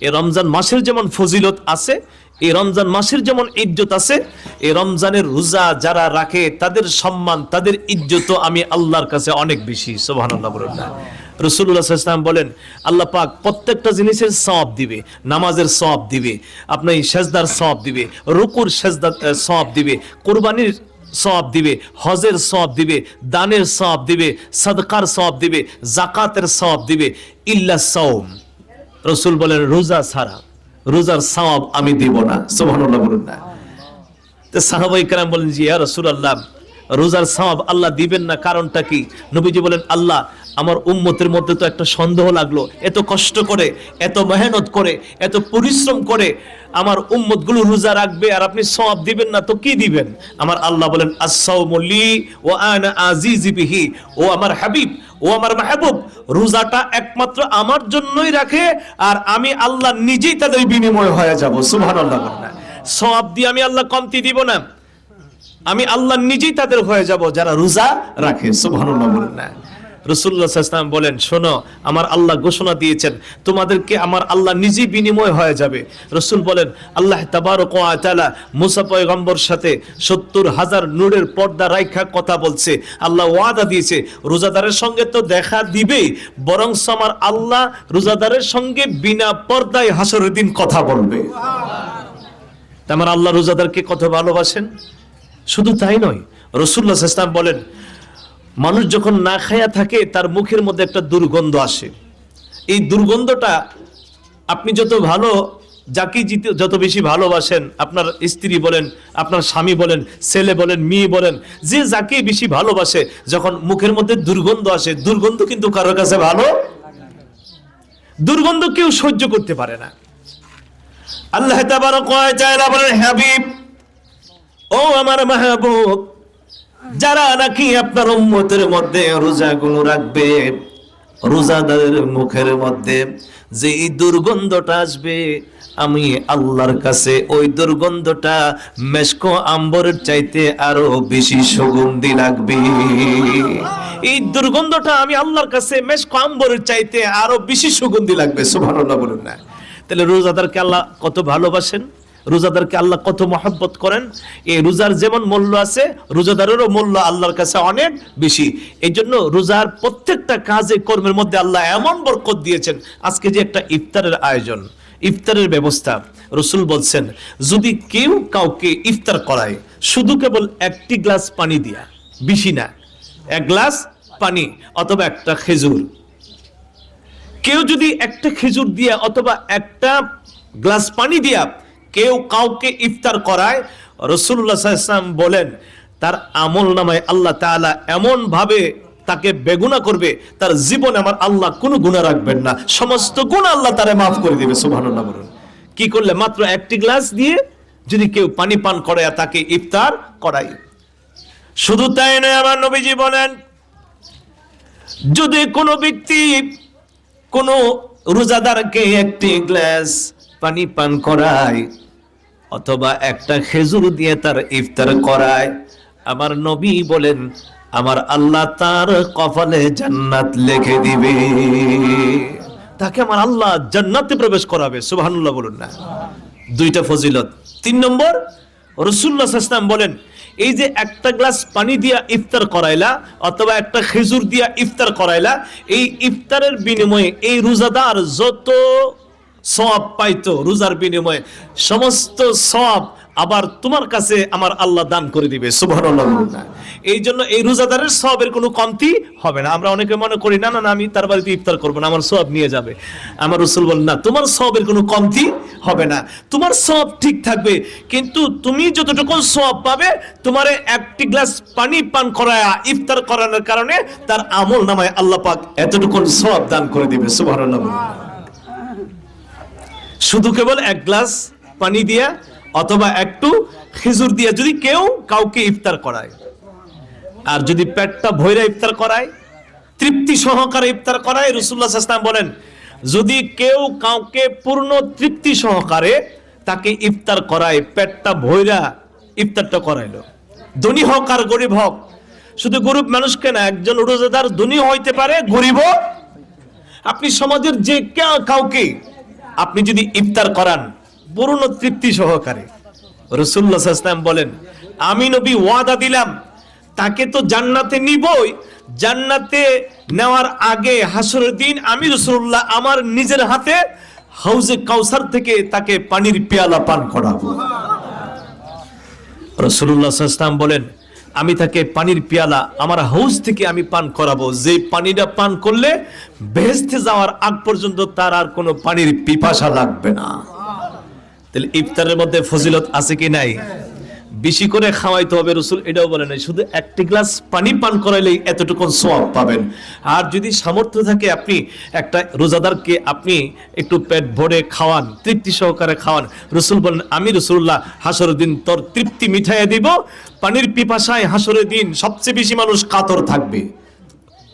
এই রমজান মাসের যেমন ফজিলত আছে এই রমজান মাসের যেমন ইজ্জত আছে এই রমজানের রোজা যারা রাখে, তাদের সম্মান, তাদের ইজ্জত আমি আল্লাহর কাছে অনেক বেশি, সুবহানাল্লাহ বলেন না। রসুল্লাহ ইসলাম বলেন, আল্লাহ পাক প্রত্যেকটা জিনিসের সব দিবে, নামাজের সব দিবে, আপনার সেজদার সব দিবে, রুকুর সেজদার সব দিবে, কোরবানির সব দিবে, হজের সব দিবে, দানের সব দিবে, সদকার সব দিবে জাকাতের সব দিবে, ইল্লা সৌম রসুল বলেন, রোজা ছাড়া, রোজার সওয়াব আমি দিব না। সোহানুল্লাহ বলুন না। সাহাবাই কালাম বলেন জি ইয়া রাসূলুল্লাহ রোজার সওয়াব আল্লাহ দিবেন না, কারণটা কি? নবীজি বলেন, আল্লাহ, আমার উম্মতের মধ্যে তো একটা সন্দেহ লাগল। এত কষ্ট করে, এত মেহনত করে, এত পরিশ্রম করে আমার উম্মতগুলো রোজা রাখবে আর আপনি সওয়াব দিবেন না, তো কি দিবেন? আমার আল্লাহ বলেন আসাউমুলি ও আনা ও আমার হাবিব, ও আমার মাহবুব, রোজাটা একমাত্র আমার জন্যই রাখে আর আমি আল্লাহ নিজেই তাদের বিনিময় হয়ে যাব। সুবহানাল্লাহ না। সওয়াব দিয়ে আমি আল্লাহ কমতি দিব না। আমি আল্লাহ নিজেই তাদের হয়ে যাব যারা রোজা রাখে, সুবহানাল্লাহ বলেন বলেন, শোনো, আমার আল্লাহ ঘোষণা দিয়েছেন, তোমাদেরকে আমার আল্লাহ নিজেই বিনিময় হয়ে যাবে। রসুল বলেন, আল্লাহ তাবারক ওয়া তাআলা মুসা পয়গম্বর সাথে সত্তর হাজার নূরের পর্দা রাইখা কথা বলছে। আল্লাহ ওয়াদা দিয়েছে, রোজাদারের সঙ্গে তো দেখা দিবেই বরং আমার আল্লাহ রোজাদারের সঙ্গে বিনা পর্দায় হাসরের দিন কথা বলবে। তা আমার আল্লাহ রোজাদারকে কত ভালোবাসেন? শুধু তাই নয় রসুল্লাহ ইসলাম বলেন, মানুষ যখন না খায়া থাকে, তার মুখের মধ্যে একটা দুর্গন্ধ আসে। এই দুর্গন্ধটা আপনি যত ভালো যাকে যত বেশি ভালোবাসেন, আপনার স্ত্রী বলেন, আপনার স্বামী বলেন, ছেলে বলেন, মেয়ে বলেন, যে যাকে বেশি ভালোবাসে, যখন মুখের মধ্যে দুর্গন্ধ আসে, দুর্গন্ধ কিন্তু কারোর কাছে ভালো? দুর্গন্ধ কেউ সহ্য করতে পারে না। আল্লাহ বলেন, হাবিব ও আমার মাহবুব, যারা নাকি আপনার উম্মতের মধ্যে রোজাগুলো রাখবে, রোজাদারের মুখের মধ্যে যে এই দুর্গন্ধটা আসবে, আমি আল্লাহর কাছে ওই দুর্গন্ধটা মেশকো আম্বরের চাইতে আরও বেশি সুগন্ধি লাগবে। এই দুর্গন্ধটা আমি আল্লাহর কাছে মেশকো আম্বরের চাইতে আরও বেশি সুগন্ধি লাগবে, সুবহানাল্লাহ বলুন না। তাহলে রোজাদারকে আল্লাহ কত ভালোবাসেন? রোজাদারকে আল্লাহ কত মহব্বত করেন? এই রোজার যেমন মূল্য আছে, রোজাদারেরও মূল্য আল্লাহর কাছে অনেক বেশি। এই জন্য রোজার প্রত্যেকটা কাজে, কর্মের মধ্যে আল্লাহ এমন বরকত দিয়েছেন। আজকে যে একটা ইফতারের আয়োজন, ইফতারের ব্যবস্থা, রসুল বলছেন, যদি কেউ কাউকে ইফতার করায়, শুধু কেবল একটি গ্লাস পানি দিয়া, বেশি না, এক গ্লাস পানি অথবা একটা খেজুর। কেউ যদি একটা খেজুর দিয়া অথবা একটা গ্লাস পানি দিয়া কেউ কাউকে ইফতার করায় রসুল্লাহ বলেন, তার আমল নামায় আল্লাহ তাআলা এমন ভাবে তাকে বেগুনা করবে, তার জীবনে আমার আল্লাহ কোনো গুণা রাখবেন না। সমস্ত গুণা আল্লাহ তারে মাফ করে দিবে, সুবহানাল্লাহ বলুন। কি করলে? মাত্র একটি গ্লাস দিয়ে যদি কেউ পানি পান করে তাকে ইফতার করাই শুধু তাই নয়, আমার নবীজি বলেন, যদি কোনো ব্যক্তি কোনো রোজাদারকে একটি গ্লাস পানি পান করায় অথবা একটা খেজুর দিয়ে তার ইফতার করায়। আমার নবী বলেন, আমার আল্লাহ তার কপালে জান্নাত লিখে দিবে। তাকে আমার আল্লাহ জান্নাতে প্রবেশ করাবে। সুবহানাল্লাহ বলুন না। দুইটা ফজিলত। তিন নম্বর রসুল্লাহ ইসলাম বলেন, এই যে একটা গ্লাস পানি দিয়া ইফতার করাইলা অথবা একটা খেজুর দিয়া ইফতার করাইলা, এই ইফতারের বিনিময়ে এই রোজাদার যত সব পাইতো রোজার বিনিময়ে। সমস্ত সব আবার তোমার কাছে আমার আল্লাহ দান করে দিবে এই জন্য এই রোজাদারের সবের কোনো কমতি হবে না। আমরা অনেকে মনে করি, না না আমি তার বাড়িতে ইফতার করব না, আমার সব নিয়ে যাবে। আমার রসুল বলেন, না, তোমার সবের কোনো কমতি হবে না। তোমার সব ঠিক থাকবে, কিন্তু তুমি যতটুকু সব পাবে, তোমার একটি গ্লাস পানি পান করায়া, ইফতার করানোর কারণে তার আমল নামায় আল্লাহ পাক এতটুকু সব দান করে দিবে, সুবহানাল্লাহ বলুন। না। শুধু কেবল এক গ্লাস পানি দিয়া অথবা একটু খেজুর দিয়া যদি কেউ কাউকে ইফতার করায়। আর যদি পেটটা ভৈরা ইফতার করায়, তৃপ্তি সহকারে ইফতার করায় রসুল্লাহ ইসলাম বলেন, যদি কেউ কাউকে পূর্ণ তৃপ্তি সহকারে তাকে ইফতার করায়, পেটটা ভৈরা ইফতারটা করাইলো। ধনী হোক আর গরিব হোক, শুধু গরিব মানুষকে না, একজন রোজাদার ধনী হইতে পারে, গরিবও। আপনি সমাজের যে কাউকে আপনি যদি ইফতার করান, পূর্ণ তৃপ্তি সহকারে। রসুল্লাহ বলেন, আমি নবী ওয়াদা দিলাম, তাকে তো জান্নাতে নিবই। জান্নাতে নেওয়ার আগে হাসরের দিন আমি রসুল্লাহ আমার নিজের হাতে হাউজে কাউসার থেকে তাকে পানির পেয়ালা পান করাবো। রসুল্লাহ ইসলাম বলেন আমি তাকে পানির পেয়ালা, আমার হাউস থেকে আমি পান করাবো। যে পানিটা পান করলে বেহেস্তে যাওয়ার আগ পর্যন্ত তার আর কোনো পানির পিপাসা লাগবে না। তাহলে ইফতারের মধ্যে ফজিলত আছে কি নাই? বেশি করে খাওয়াইতে হবে রসুল, এটাও বলে নাই। শুধু একটি গ্লাস পানি পান করাইলেই এতটুকু সোয়াব পাবেন। আর যদি সামর্থ্য থাকে আপনি একটা রোজাদারকে আপনি একটু পেট ভরে খাওয়ান, তৃপ্তি সহকারে খাওয়ান। রসুল বলেন, আমি রসুল্লাহ হাসরের দিন তোর তৃপ্তি মিঠাইয়া দিব। পানির পিপাসায় হাসরের দিন সবচেয়ে বেশি মানুষ কাতর থাকবে।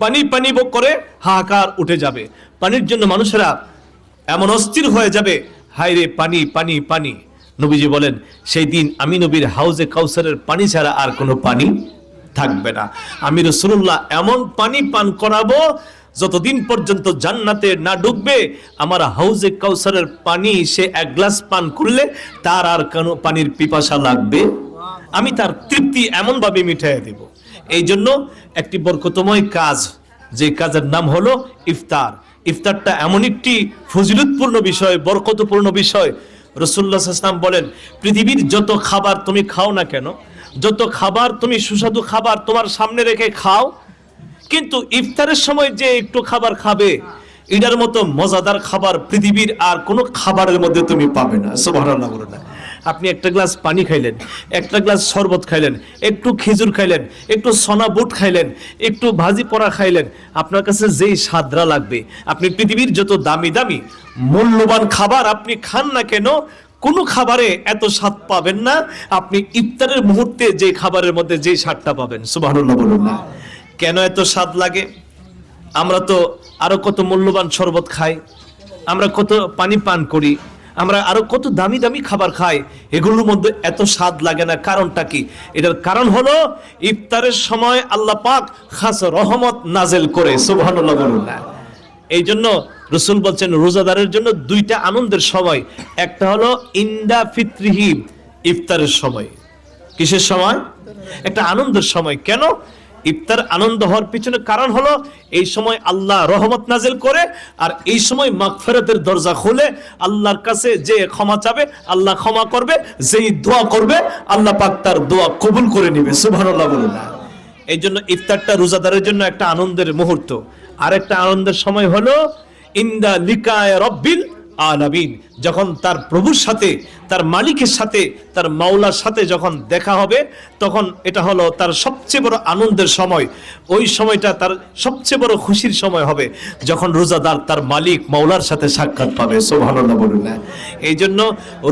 পানি পানি বক করে হাহাকার উঠে যাবে। পানির জন্য মানুষেরা এমন অস্থির হয়ে যাবে হায় রে পানি পানি পানি। নবীজি বলেন, সেই দিন আমি নবীর হাউজে কাউসারের পানি ছাড়া আর কোনো পানি থাকবে না। আমি রসুল্লাহ এমন পানি পান করাবো, যতদিন পর্যন্ত জান্নাতে না ডুববে, আমার হাউজে কাউসারের পানি সে এক গ্লাস পান করলে তার আর কোনো পানির পিপাসা লাগবে। আমি তার তৃপ্তি এমন ভাবে মিঠাইয়া দেব। এই জন্য একটি বরকতময় কাজ, যে কাজের নাম হলো ইফতার। ইফতারটা এমন একটি ফজিলতপূর্ণ বিষয়, বরকতপূর্ণ বিষয় রসুল্লাহ বলেন, পৃথিবীর যত খাবার তুমি খাও না কেন, যত খাবার তুমি সুস্বাদু খাবার তোমার সামনে রেখে খাও, কিন্তু ইফতারের সময় যে একটু খাবার খাবে, এটার মতো মজাদার খাবার পৃথিবীর আর কোনো খাবারের মধ্যে তুমি পাবে না। সুবহানাল্লাহ বলে না। আপনি একটা গ্লাস পানি খাইলেন, একটা গ্লাস শরবত খাইলেন, একটু খেজুর খাইলেন, একটু সোনা বুট খাইলেন, একটু ভাজি পোড়া খাইলেন, আপনার কাছে যেই স্বাদরা লাগবে, আপনি পৃথিবীর যত দামি দামি মূল্যবান খাবার আপনি খান না কেন, কোনো খাবারে এত স্বাদ পাবেন না, আপনি ইফতারের মুহূর্তে যে খাবারের মধ্যে যে স্বাদটা পাবেন, সুবহানাল্লাহ বলুন না। কেন এত স্বাদ লাগে? আমরা তো আরও কত মূল্যবান শরবত খাই, আমরা কত পানি পান করি আমরা আরও কত দামি দামি খাবার খাই, এগুলোর মধ্যে এত স্বাদ লাগে না। কারণটা কি? এটার কারণ হলো, ইফতারের সময় আল্লাহ পাক খাস রহমত নাজেল করে, সুবহানাল্লাহ এই জন্য রসুল বলছেন, রোজাদারের জন্য দুইটা আনন্দের সময়। একটা হলো ইন্দা ফিত্রিহি, ইফতারের সময়। কিসের সময়? একটা আনন্দের সময়। কেন? ইফতার আনন্দ হওয়ার পিছনে কারণ হলো, এই সময় আল্লাহ রহমত নাজিল করে, আর এই সময় মাগফিরাতের দরজা খুলে, আল্লাহর কাছে যে ক্ষমা চাবে, আল্লাহ ক্ষমা করবে, যেই দোয়া করবে, আল্লাহ পাক তার দোয়া কবুল করে নেবে, সুবহানাল্লাহ বলুন এই জন্য ইফতারটা রোজাদারের জন্য একটা আনন্দের মুহূর্ত। আর একটা আনন্দের সময় হলো ইন্দা লিকায় রব্বিল আলামিন। যখন তার প্রভুর সাথে, তার মালিকের সাথে, তার মাওলার সাথে যখন দেখা হবে, তখন এটা হলো তার সবচেয়ে বড় আনন্দের সময়। ওই সময়টা তার সবচেয়ে বড় খুশির সময় হবে, যখন রোজাদার তার মালিক মাওলার সাথে সাক্ষাৎ পাবে। সোভানুল্লাহ বলুন এই জন্য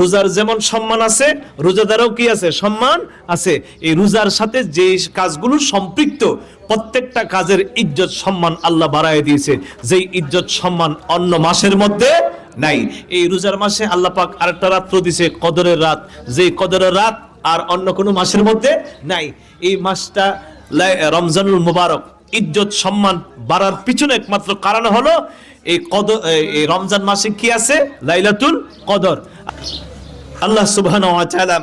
রোজার যেমন সম্মান আছে, রোজাদারও কি আছে? সম্মান আছে। এই রোজার সাথে যে কাজগুলো সম্পৃক্ত, প্রত্যেকটা কাজের ইজ্জত সম্মান আল্লাহ বাড়ায় দিয়েছে। যেই ইজ্জত সম্মান অন্য মাসের মধ্যে নাই। এই রোজার মাসে আল্লাহ পাক আরেকটা রাত্র দিছে, কদরের রাত। যে কদরের রাত আর অন্য কোনো মাসের মধ্যে নাই। এই মাসটা রমজানুল মুবারক, ইজ্জত, সম্মান বাড়ার পিছনে একমাত্র কারণ হলো এই কদ এই রমজান মাসে কি আছে? লাইলাতুল কদর। আল্লাহ তাআলা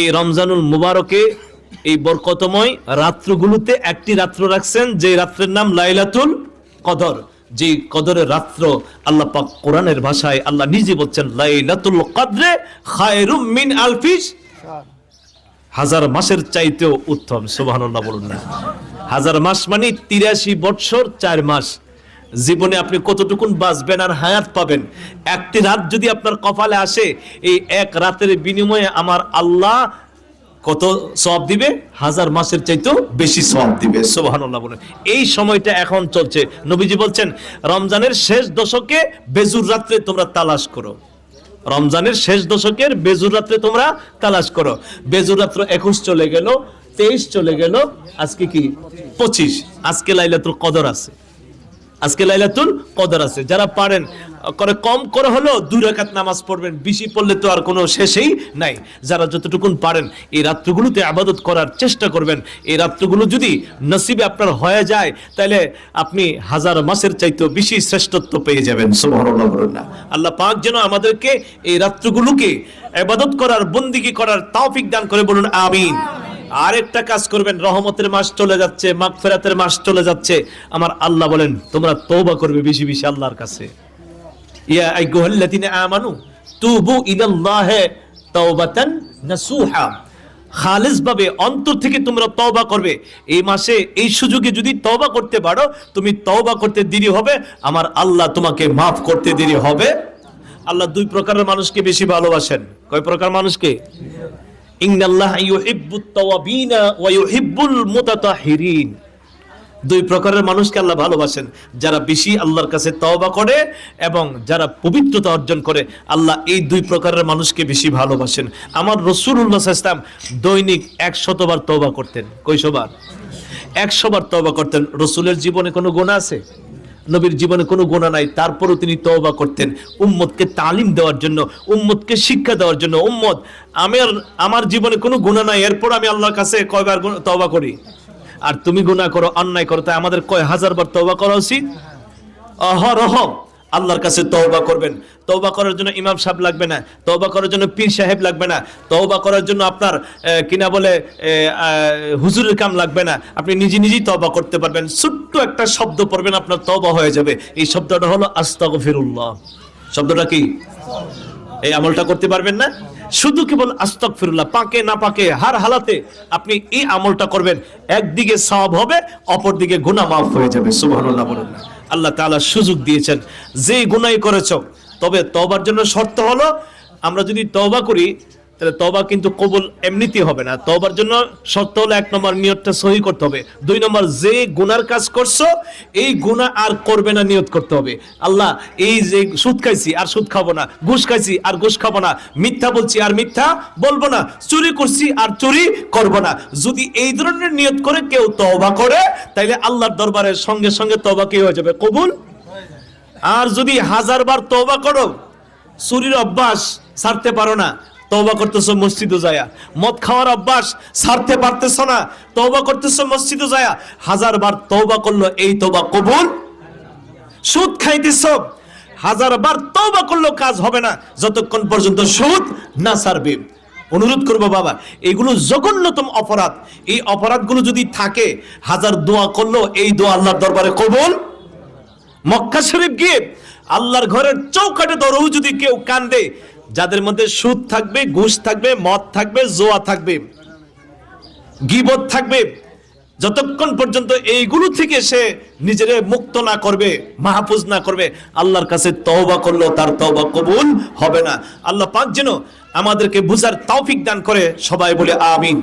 এই রমজানুল মুবারকে এই বরকতময় রাত্রগুলোতে একটি রাত্র রাখছেন যে রাত্রের নাম লাইলাতুল কদর। যে কদরের রাত্র আল্লাহ পাক কোরআনের ভাষায় আল্লাহ নিজে বলছেন, লাইলাতুল কদরে খায়রুম মিন আলফিস হাজার মাসের চাইতেও উত্তম, সুবহানাল্লাহ বলুন না। হাজার মাস মানে তিরাশি বৎসর চার মাস। জীবনে আপনি কতটুকুন বাঁচবেন আর হায়াত পাবেন? একটি রাত যদি আপনার কপালে আসে, এই এক রাতের বিনিময়ে আমার আল্লাহ কত সব দিবে? হাজার মাসের চাইতেও বেশি সব দিবে। সুবহানাল্লাহ বলেন। এই সময়টা এখন চলছে। নবীজি বলছেন, রমজানের শেষ দশকে বেজুর রাত্রে তোমরা তালাশ করো। রমজানের শেষ দশকের বেজুর রাত্রে তোমরা তালাশ করো। বেজুর রাত্র একুশ চলে গেল, তেইশ চলে গেল, আজকে কি? পঁচিশ। আজকে লাইলাতুল কদর আছে। আজকে লাইলাতুল কদর আছে। যারা পারেন, করে কম করে হলেও দুই রাকাত নামাজ পড়বেন, বেশি পড়লে তো আর কোনো শেষেই নাই। যারা যতটুকুন পারেন, এই রাত্রগুলোতে আবাদত করার চেষ্টা করবেন। এই রাত্রগুলো যদি নসিবে আপনার হয়ে যায়, তাহলে আপনি হাজার মাসের চাইতেও বেশি শ্রেষ্ঠত্ব পেয়ে যাবেন। আল্লাহ পাক যেন আমাদেরকে এই রাত্রগুলোকে আবাদত করার, বন্দিগি করার তৌফিক দান করে বলুন, আমিন। আরেকটা কাজ করবেন, রহমতের মাস চলে যাচ্ছে, মাগফিরাতের মাস চলে যাচ্ছে। আমার আল্লাহ বলেন, তোমরা তওবা করবে বেশি বেশি আল্লাহর কাছে। ইয়া আইয়ুহাল্লাযিনা আমানু, তুবু ইলাল্লাহি তাওবাতান নাসুহা। ভাবে অন্তর থেকে তোমরা তওবা করবে। এই মাসে এই সুযোগে যদি তওবা করতে পারো, তুমি তওবা করতে দেরি হবে, আমার আল্লাহ তোমাকে মাফ করতে দেরি হবে। আল্লাহ দুই প্রকারের মানুষকে বেশি ভালোবাসেন। কয় প্রকার মানুষকে? দুই প্রকারের মানুষকে আল্লাহ ভালোবাসেন। যারা বেশি আল্লাহর কাছে তওবা করে এবং যারা পবিত্রতা অর্জন করে, আল্লাহ এই দুই প্রকারের মানুষকে বেশি ভালোবাসেন। আমার রসুল্লাহ ইসলাম দৈনিক একশতবার তওবা করতেন। কয়শবার একশোবার তওবা করতেন। রসুলের জীবনে কোনো গুণা আছে? নবীর জীবনে কোনো গোনা নাই, তারপরও তিনি তওবা করতেন। উম্মতকে তালিম দেওয়ার জন্য, উম্মতকে শিক্ষা দেওয়ার জন্য, উম্মত আমার আমার জীবনে কোনো গুণা নাই, এরপর আমি আল্লাহর কাছে কয়বার গুণ- তওবা করি। আর তুমি গুনাহ করো, অন্যায় করো, তাই আমাদের কয় হাজার বার তওবা করা উচিত? অহরহ। আল্লাহর কাছে তওবা করবেন। তওবা করার জন্য ইমাম সাহেব লাগবে না। তওবা করার জন্য পীর সাহেব লাগবে না। তওবা করার জন্য আপনার কিনা বলে হুজুরের কাম লাগবে না। আপনি নিজে নিজেই তওবা করতে পারবেন। ছোট্ট একটা শব্দ পড়বেন, আপনার তওবা হয়ে যাবে। এই শব্দটা হলো আস্তাগফিরুল্লাহ। শব্দটা কি? এই আমলটা করতে পারবেন না? শুধু কেবল আস্তক ফিরুল্লাহ পাকে না পাকে, হার হালাতে আপনি এই আমলটা করবেন। একদিকে সব হবে অপর দিকে গুনাহ মাফ হয়ে যাবে। সুবহানাল্লাহ বলুন না। আল্লাহ তালা সুযোগ দিয়েছেন। যেই গুনাই করেছ, তবে তবার জন্য শর্ত হলো, আমরা যদি তবা করি তাহলে তওবা কিন্তু কবুল এমনিতে হবে না। তওবার জন্য শর্ত হলো এক নম্বর নিয়তটা সহি করতে হবে। দুই নম্বর যে গুনার কাজ করছ, এই গুনাহ আর করবে না নিয়ত করতে হবে। আল্লাহ, এই যে সুদ খাইছি আর সুদ খাব না, ঘুষ খাইছি আর ঘুষ খাব না, মিথ্যা বলছি আর মিথ্যা বলব না, চুরি করছি আর চুরি করব না। যদি এই ধরনের নিয়ত করে কেউ তওবা করে, তাইলে আল্লাহর দরবারে সঙ্গে সঙ্গে তওবা কি হয়ে যাবে? কবুল? আর যদি হাজার বার তওবা করো, চুরির অভ্যাস ছাড়তে পারো না। তওবা করতেছো মসজিদে যায়া। মদ খাওয়ার অভ্যাস ছাড়তে পারতেছো না তবা করতেছো মসজিদে যায়া। হাজার বার তবা করল, এই তবা কবুল? সুদ খাইতেছো হাজার বার তবা করলেও কাজ হবে না। যতক্ষণ পর্যন্ত সুদ না ছাড়বে। অনুরোধ করব বাবা, এগুলো জঘন্যতম অপরাধ। এই অপরাধগুলো যদি থাকে, হাজার দোয়া করল, এই দোয়া আল্লাহর দরবারে কবুল? মক্কা শরীফ গিয়ে আল্লাহর ঘরের চৌকাটে ধরেও যদি কেউ কান্দে যাদের মধ্যে সুদ থাকবে, ঘুষ থাকবে, মদ থাকবে, জোয়া থাকবে, গিবত থাকবে, যতক্ষণ পর্যন্ত এইগুলো থেকে সে নিজের মুক্ত না করবে, মাহফুজ না করবে, আল্লাহর কাছে তওবা করলেও তার তওবা কবুল হবে না। আল্লাহ পাক যেন আমাদেরকে বুঝার তৌফিক দান করে সবাই বলে আমিন।